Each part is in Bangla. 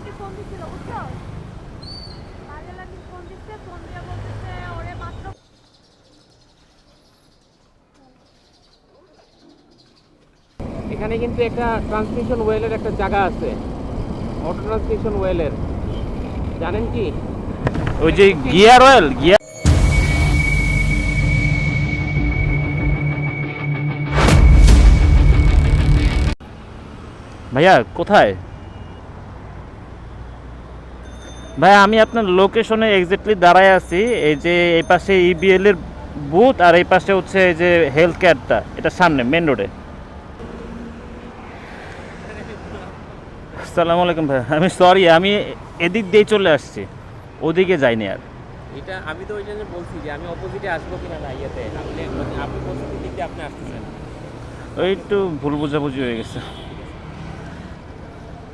আন্টি ফোন বুঝছ আন্টি ফোন দিচ্ছে ফোন দিয়ে বলতেছে ওরে মাত্র এখানে কিন্তু একটা ট্রান্সমিশন ওয়েলের একটা জায়গা আছে। অটো ট্রান্সমিশন ওয়েলের জানেন কি? ওই যে গিয়ার অয়েল গিয়ার ভাইয়া কোথায়? ভাই আমি আপনার লোকেশনে এক্স্যাক্টলি দাঁড়ায় আছি। এই যে এই পাশে ইবিএল এর বুথ আর এই পাশে হচ্ছে এই যে হেলথ কেয়ারটা এটা সামনে মেন রোডে আসসালামু আলাইকুম ভাই আমি সরি আমি এদিক দিয়ে চলে আসছি ওদিকে যাইনি আর। এটা আমি তো ওই জন্য বলছি যে আমি অপোজিটে আসব কিনা না ইয়েতে আপনি আপনি দিক দিয়ে আপনি আসতেছেন। ওই একটু ভুল বোঝাবুঝি হয়ে গেছে।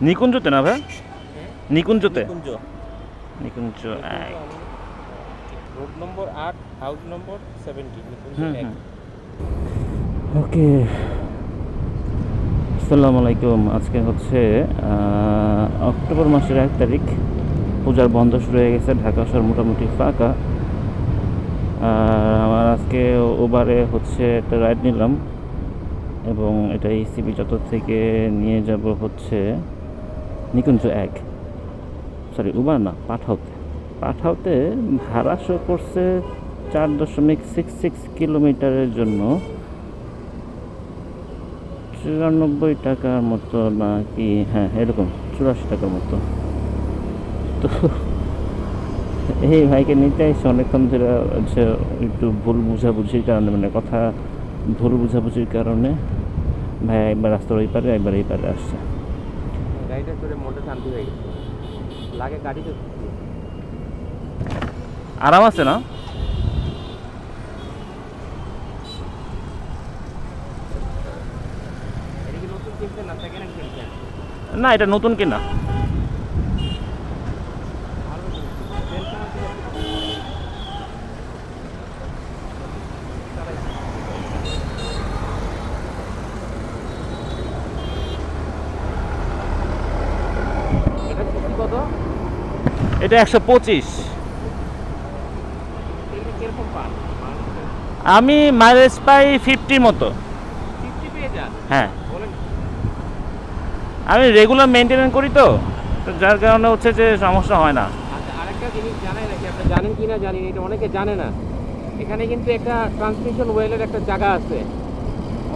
নিকুঞ্জতে না ভাই? নিকুঞ্জতে। কুঞ্জ নিকুঞ্জ এক। রোড নম্বর আট হাউস নম্বর সেভেন্টি ওকে। আসসালামু আলাইকুম। আজকে হচ্ছে অক্টোবর মাসের এক তারিখ। পূজার বন্ধ শুরু হয়ে গেছে ঢাকা শহর মোটামুটি ফাঁকা। আর আমার আজকে ওবারে হচ্ছে একটা রাইড নিলাম এবং এটা ইসিবি চত্বর থেকে নিয়ে যাব হচ্ছে নিকুঞ্জ এক। সরি, উবার না, পাঠাওতে। পাঠাওতে ভাড়া শো করছে চার দশমিক সিক্স সিক্স কিলোমিটারের জন্য। চুরানব্বই টাকার মতো না কি হ্যাঁ এরকম, চুরাশি টাকার মতো। তো এই ভাইকে নিতে এসে অনেকক্ষণ ধরে হচ্ছে একটু ভুল বুঝাবুঝির কারণে মানে কথা ভুল বুঝাবুঝির কারণে ভাই একবার রাস্তার ওই পারে, একবার এই পারে আসছে। গাড়িটা শান্তি হয়ে গেছে। লাগে গাড়িতে আরাম আছে না? না এটা নতুন কিনা এটা সিসি কত এটা একশো পঁচিশ। আমি মাইলেজ পাই ফিফটির মতো। ফিফটি যান? হ্যাঁ। আমি রেগুলার মেনটেনেন্স করি তো যার কারণে হচ্ছে যে সমস্যা হয় না। আচ্ছা আরেকটা জিনিস জানাই নাকি? আপনি জানেন কি না জানি এটা অনেকে জানে না। এখানে কিন্তু একটা ট্রান্সমিশন ওয়েলের একটা জায়গা আছে।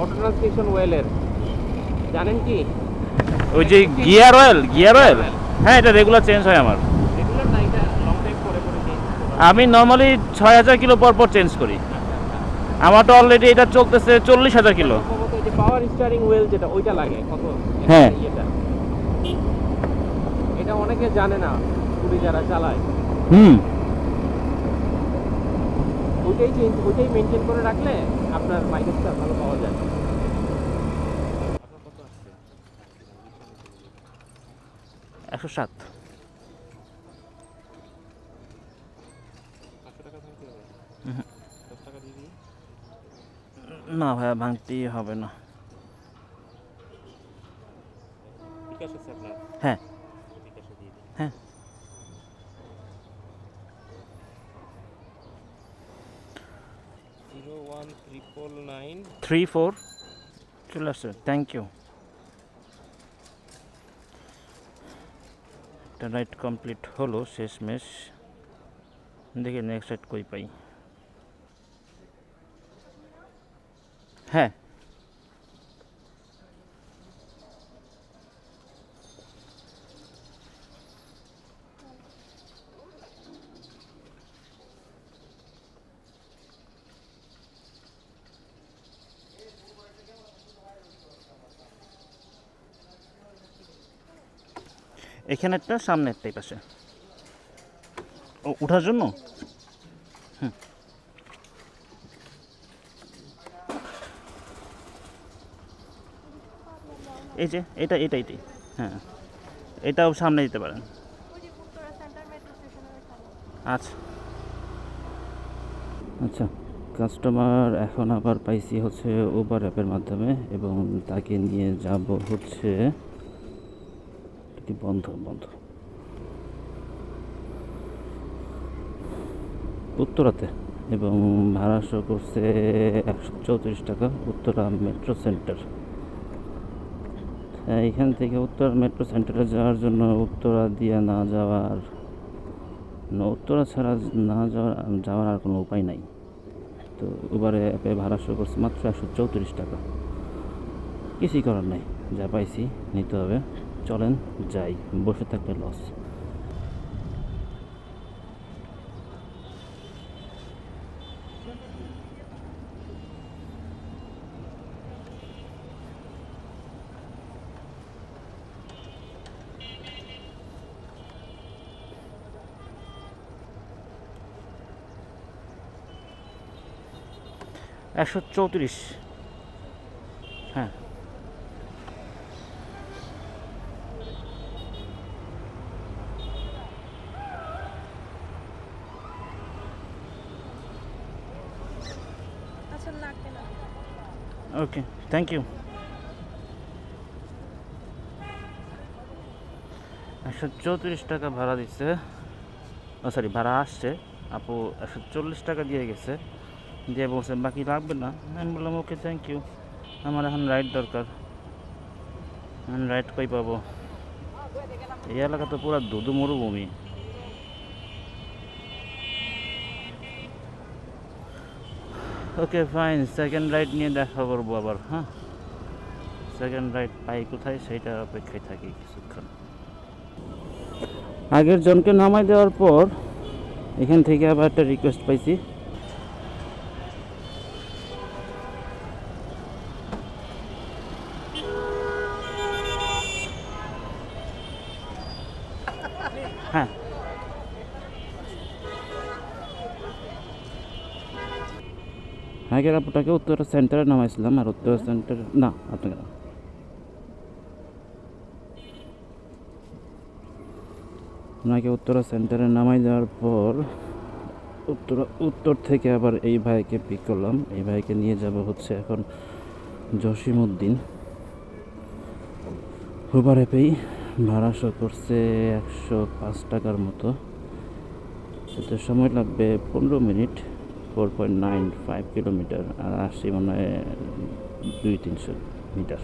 অটো ট্রান্সমিশন ওয়েলের জানেন কি? ওই যে গিয়ার অয়েল গিয়ার অয়েল হ্যাঁ এটা রেগুলার চেঞ্জ হয় আমার রেগুলার না এটা লং টাইম করে করে চেঞ্জ আমি নর্মালি ছয় হাজার কিলো পর পর চেঞ্জ করি। আমার তো অলরেডি এটা চলতেছে চল্লিশ হাজার কিলো। পাওয়ার স্টারিং যেটা ওইটা লাগে কত? হ্যাঁ। এটা এটা অনেকে জানে না যারা চালায়। হুম। ওইটাই চেঞ্জ ওইটাই মেনটেন করে রাখলে আপনার মাইলেজটা ভালো পাওয়া যায়। একশো সাত পাঁচশো টাকা ভাঙতে হবে হুম। দশ টাকা দিয়ে দিই না ভাইয়া ভাঙতেই হবে না। হ্যাঁ। হ্যাঁ। Three four. চলে আসছে। Thank you. রাইড কমপ্লিট হলো শেষমেশ। দেখি নেক্সট রাইড কই পাই। হ্যাঁ। এখানে একটা সামনে একটা এই পাশে। ও ওঠার জন্য? এই যে এটা এটা এটাই। হ্যাঁ। এটাও সামনে দিতে পারেন। আচ্ছা। আচ্ছা কাস্টমার এখন আবার পাইছি হচ্ছে উবার অ্যাপের মাধ্যমে এবং তাকে নিয়ে যাব হচ্ছে বন্ধ বন্ধ। উত্তরাতে এবং ভাড়া শো করছে একশো চৌত্রিশ টাকা উত্তরা মেট্রো সেন্টার এইখান থেকে উত্তরা মেট্রো সেন্টারে যাওয়ার জন্য উত্তরা দিয়ে না যাওয়ার উত্তরা ছাড়া না যাওয়ার যাওয়ার আর কোনো উপায় নাই। তো উবারে অ্যাপে ভাড়া শুরু করছে মাত্র একশো চৌত্রিশ টাকা। কিছুই করার নাই, যা পাইছি, নিতে হবে। চলেন, যাই, বসে থাকলে লস একশো চৌত্রিশ। হ্যাঁ। আচ্ছা ওকে থ্যাংক ইউ। একশো চৌত্রিশ টাকা ভাড়া দিচ্ছে। ও সরি ভাড়া আসছে। আপু একশো চল্লিশ টাকা দিয়ে গেছে। দিয়ে বলছে, বাকি লাগবে না? আমি বললাম ওকে থ্যাংক ইউ আমার এখন রাইড দরকার। এখন রাইড কই পাবো? এই এলাকা তো পুরো দুদু মরুভূমি। ওকে ফাইন সেকেন্ড রাইড নিয়ে দেখা করব আবার হ্যাঁ? সেকেন্ড রাইড পাই কোথায়, সেইটার অপেক্ষায় থাকি কিছুক্ষণ। আগের জনকে নামাই দেওয়ার পর এখান থেকে আবার একটা রিকোয়েস্ট পাইছি। আগের আপনাকে উত্তরা সেন্টারে নামাইছিলাম, আর উত্তরা সেন্টার না, আপনাকে না। ওনাকে উত্তরা সেন্টারে নামাই দেওয়ার পর উত্তর উত্তর থেকে আবার এই ভাইকে পিক করলাম। এই ভাইকে নিয়ে যাব হচ্ছে এখন জসিমউদ্দিন। হুবার অ্যাপেই ভাড়া শো করছে একশো পাঁচ টাকার মতো। সেটা সময় লাগবে পনেরো minute. Four point nine five kilometre আর আসছি মনে হয় দুই তিনশো মিটার।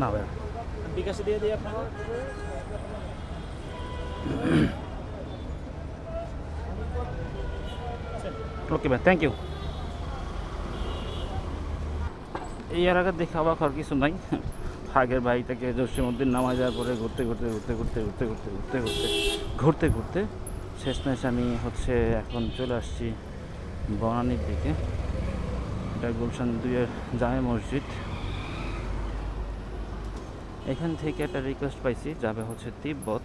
না ভাই। বিকাশে দিয়ে দিই আপনাকে। ওকে ভাই থ্যাংক ইউ এই এলাকার দেখে অবাক হওয়ার কিছু নাই। আগের বাড়িটাকে জসীমউদ্দিন নামা যাওয়ার পরে ঘুরতে ঘুরতে ঘুরতে ঘুরতে ঘুরতে ঘুরতে ঘুরতে ঘুরতে ঘুরতে ঘুরতে শেষমেশ আমি হচ্ছে এখন চলে আসছি বনানীর দিকে। এটা গুলশান দুইয়ের জামে মসজিদ। এখান থেকে একটা রিকোয়েস্ট পাইছি, যাবে হচ্ছে তিব্বত।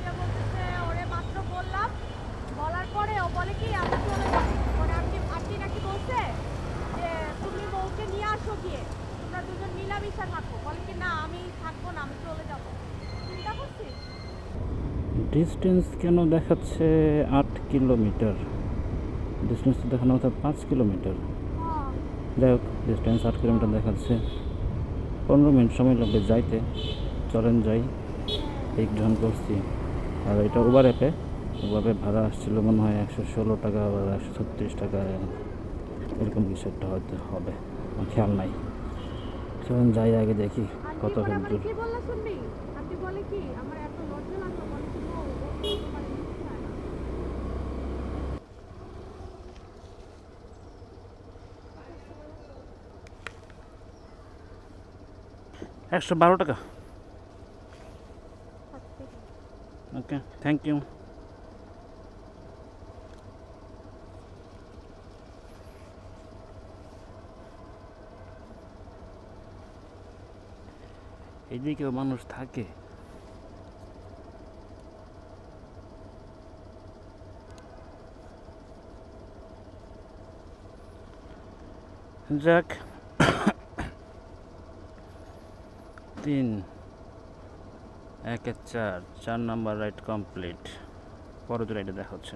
ডিস্টেন্স কেন দেখাচ্ছে আট কিলোমিটার? ডিস্টেন্স তো দেখানো কথা পাঁচ কিলোমিটার। যাই হোক ডিস্টেন্স আট কিলোমিটার দেখাচ্ছে। পনেরো মিনিট সময় লাগবে যাইতে। চলেন যাই। এক জন করছি। আর এটা উবার অ্যাপে উবার ভাড়া আসছিল মনে হয় একশো ষোলো টাকা বা একশো ছত্রিশ টাকা এরকম কিছু একটা হয়তো হবে। খেয়াল নাই। চলেন যাই আগে দেখি কত দূর কি বললা শুনবি আন্টি বলে কি আমার এত লজ্জা লাগল বলে কি বউ, বউ তো তোমার ইচ্ছে হয় না। একশো বারো টাকা। ওকে থ্যাংক ইউ এদিকেও মানুষ থাকে। যাক। তিন এক চার চার নাম্বার রাইট কমপ্লিট। পরে রাইটে দেখা হচ্ছে।